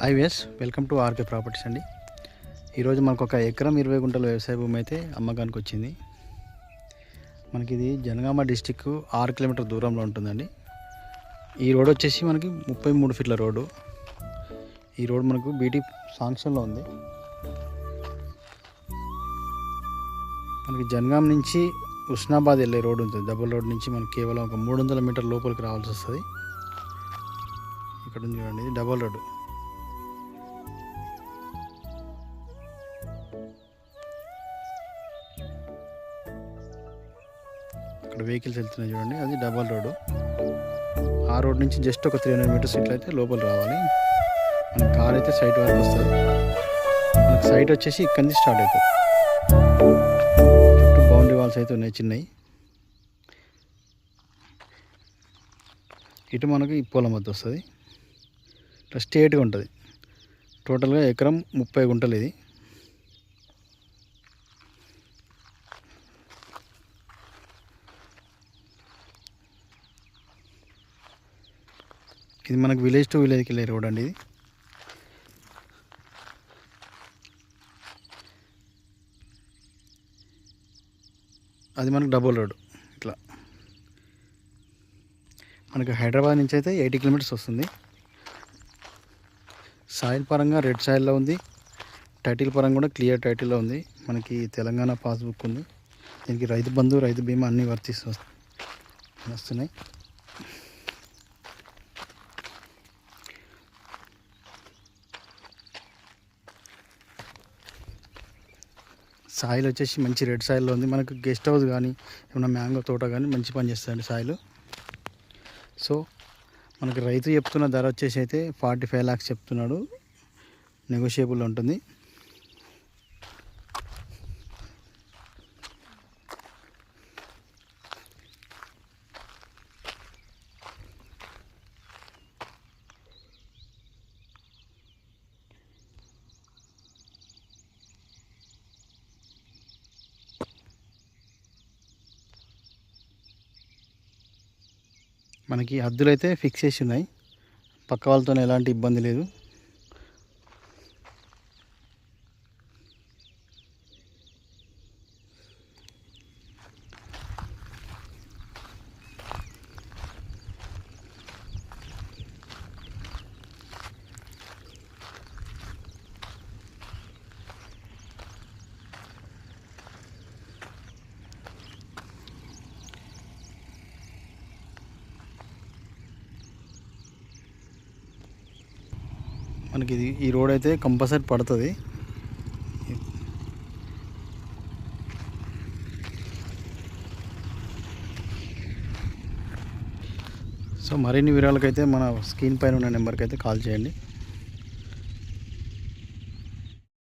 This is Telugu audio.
హాయ్ వేస్ వెల్కమ్ టు ఆర్కే ప్రాపర్టీస్ అండి. ఈరోజు మనకు ఒక ఎకరం ఇరవై గుంటల వ్యవసాయ భూమి అయితే అమ్మకానికి వచ్చింది మనకి ఇది జనగామ డిస్టిక్ ఆరు కిలోమీటర్ దూరంలో ఉంటుందండి. ఈ రోడ్ వచ్చేసి మనకి ముప్పై మూడు ఫీట్ల రోడ్డు. ఈ రోడ్ మనకు బీటీ సాంక్షన్లో ఉంది. మనకి జనగాం నుంచి ఉస్నాబాద్ వెళ్ళే రోడ్ ఉంటుంది. డబుల్ రోడ్ నుంచి మనకి కేవలం ఒక మూడు వందల మీటర్ లోపలికి రావాల్సి వస్తుంది. ఇక్కడ ఉంది చూడండి డబుల్ డబల్ రోడ్ అక్కడ వెహికల్స్ వెళ్తున్నాయి చూడండి. అది డబల్ రోడ్డు ఆ రోడ్ నుంచి జస్ట్ ఒక త్రీ హండ్రెడ్ మీటర్స్ ఇట్లయితే లోపల రావాలి. మన కార్ అయితే సైట్ వరకు వస్తుంది. మనకు సైట్ వచ్చేసి ఇక్కడి నుంచి స్టార్ట్ అవుతుంది. చుట్టూ బౌండరీ వాల్స్ అయితే ఉన్నాయి చిన్నవి. ఇటు మనకి ఈ పొలం వద్ద వస్తుంది. ఇట్లా స్ట్రేట్గా ఉంటుంది. టోటల్గా ఎకరం ముప్పై గుంటలు ఇది. ఇది మనకు విలేజ్ టు విలేజ్కి వెళ్ళే రోడ్ అండి ఇది. అది మనకు డబుల్ రోడ్ ఇట్లా. మనకి హైదరాబాద్ నుంచి అయితే ఎయిటీ కిలోమీటర్స్ వస్తుంది. సాయిల్ పరంగా రెడ్ సాయిల్లో ఉంది. టైటిల్ పరంగా కూడా క్లియర్ టైటిల్లో ఉంది. మనకి తెలంగాణ పాస్బుక్ ఉంది. దీనికి రైతు బంధు రైతు బీమా అన్నీ వర్తిస్తూ వస్తున్నాయి. సాయిల్ వచ్చేసి మంచి రెడ్ సాయిల్లో ఉంది. మనకు గెస్ట్ హౌస్ కానీ ఏమైనా మ్యాంగో తోట కానీ మంచి పని చేస్తుందండి సాయిల్. సో మనకి రైతు చెప్తున్న ధర వచ్చేసి అయితే ఫార్టీ ఫైవ్ ల్యాక్స్ చెప్తున్నాడు. నెగోషియబుల్ ఉంటుంది. మనకి హద్దులు అయితే ఫిక్స్ చేసి ఉన్నాయి. పక్క వాళ్ళతో ఎలాంటి ఇబ్బంది లేదు. మనకి ఇది ఈ రోడ్ అయితే కంపల్సరీ పడుతుంది. సో మరిన్ని వివరాలకైతే మన స్క్రీన్ పైన ఉన్న నెంబర్కి అయితే కాల్ చేయండి.